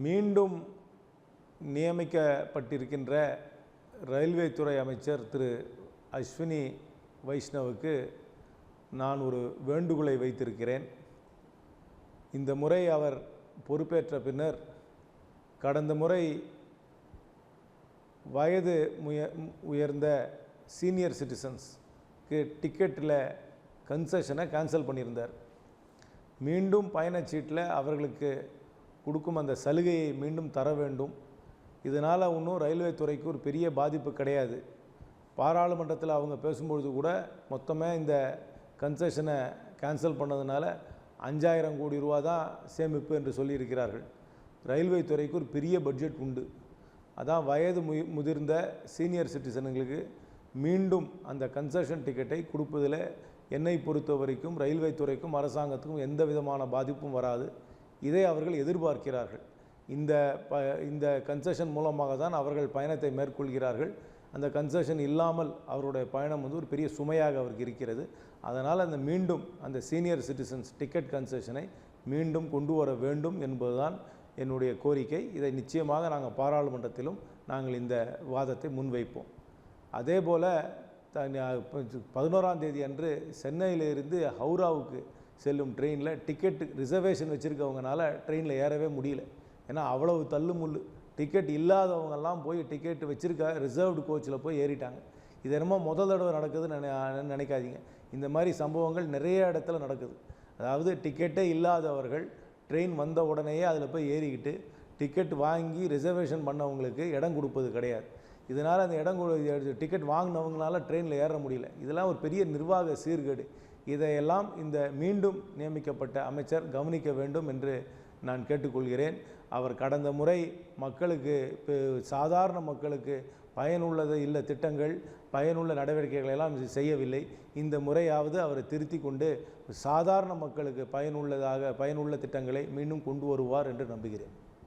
மீண்டும் நியமிக்கப்பட்டிருக்கின்ற ரயில்வே துறை அமைச்சர் திரு அஸ்வினி வைஷ்ணவுக்கு நான் ஒரு வேண்டுகோளை வைத்திருக்கிறேன். இந்த முறை அவர் பொறுப்பேற்ற பின்னர் கடந்த முறை வயது முய உயர்ந்த சீனியர் சிட்டிசன்ஸ்க்கு டிக்கெட்டில் கன்செஷனை கேன்சல் பண்ணியிருந்தார். மீண்டும் பயணச்சீட்டில் அவர்களுக்கு கொடுக்கும் அந்த சலுகையை மீண்டும் தர வேண்டும். இதனால் ஒன்றும் ரயில்வே துறைக்கு ஒரு பெரிய பாதிப்பு கிடையாது. பாராளுமன்றத்தில் அவங்க பேசும்பொழுது கூட மொத்தமாக இந்த கன்செஷனை கேன்சல் பண்ணதுனால அஞ்சாயிரம் கோடி ரூபா தான் சேமிப்பு என்று சொல்லியிருக்கிறார்கள். ரயில்வே துறைக்கு ஒரு பெரிய பட்ஜெட் உண்டு. அதான் வயது மு முதிர்ந்த சீனியர் சிட்டிசனுங்களுக்கு மீண்டும் அந்த கன்செஷன் டிக்கெட்டை கொடுப்பதில் என்னை பொறுத்த வரைக்கும் ரயில்வே துறைக்கும் அரசாங்கத்துக்கும் எந்த விதமான பாதிப்பும் வராது. இதை அவர்கள் எதிர்பார்க்கிறார்கள். இந்த ப இந்த கன்செஷன் மூலமாக தான் அவர்கள் பயணத்தை மேற்கொள்கிறார்கள். அந்த கன்செஷன் இல்லாமல் அவருடைய பயணம் வந்து ஒரு பெரிய சுமையாக அவருக்கு இருக்கிறது. அதனால் அந்த மீண்டும் அந்த சீனியர் சிட்டிசன்ஸ் டிக்கெட் கன்செஷனை மீண்டும் கொண்டு வர வேண்டும் என்பதுதான் என்னுடைய கோரிக்கை. இதை நிச்சயமாக நாங்கள் பாராளுமன்றத்திலும் நாங்கள் இந்த வாதத்தை முன்வைப்போம். அதே போல் த பதினோராம் தேதி அன்று சென்னையிலிருந்து ஹவுராவுக்கு செல்லும் ட்ரெயினில் டிக்கெட் ரிசர்வேஷன் வச்சுருக்கவங்கனால ட்ரெயினில் ஏறவே முடியல. ஏன்னா அவ்வளவு தள்ளு முள்ளு. டிக்கெட் இல்லாதவங்கெல்லாம் போய் டிக்கெட் வச்சுருக்க ரிசர்வ்டு கோச்சில் போய் ஏறிட்டாங்க. இது என்னமோ முதல் தடவை நடக்குதுன்னு நினைக்காதீங்க. இந்த மாதிரி சம்பவங்கள் நிறைய இடத்துல நடக்குது. அதாவது டிக்கெட்டே இல்லாதவர்கள் ட்ரெயின் வந்த உடனேயே அதில் போய் ஏறிக்கிட்டு டிக்கெட் வாங்கி ரிசர்வேஷன் பண்ணவங்களுக்கு இடம் கொடுப்பது கிடையாது. இதனால் அந்த இடம் டிக்கெட் வாங்கினவங்களால ட்ரெயினில் ஏற முடியல. இதெல்லாம் ஒரு பெரிய நிர்வாக சீர்கேடு. இதையெல்லாம் இந்த மீண்டும் நியமிக்கப்பட்ட அமைச்சர் கவனிக்க வேண்டும் என்று நான் கேட்டுக்கொள்கிறேன். அவர் கடந்த முறை மக்களுக்கு இப்போ சாதாரண மக்களுக்கு பயனுள்ளது இல்ல திட்டங்கள் பயனுள்ள நடவடிக்கைகளை எல்லாம் செய்யவில்லை. இந்த முறையாவது அவரை திருத்தி கொண்டு சாதாரண மக்களுக்கு பயனுள்ளதாக பயனுள்ள திட்டங்களை மீண்டும் கொண்டு வருவார் என்று நம்புகிறேன்.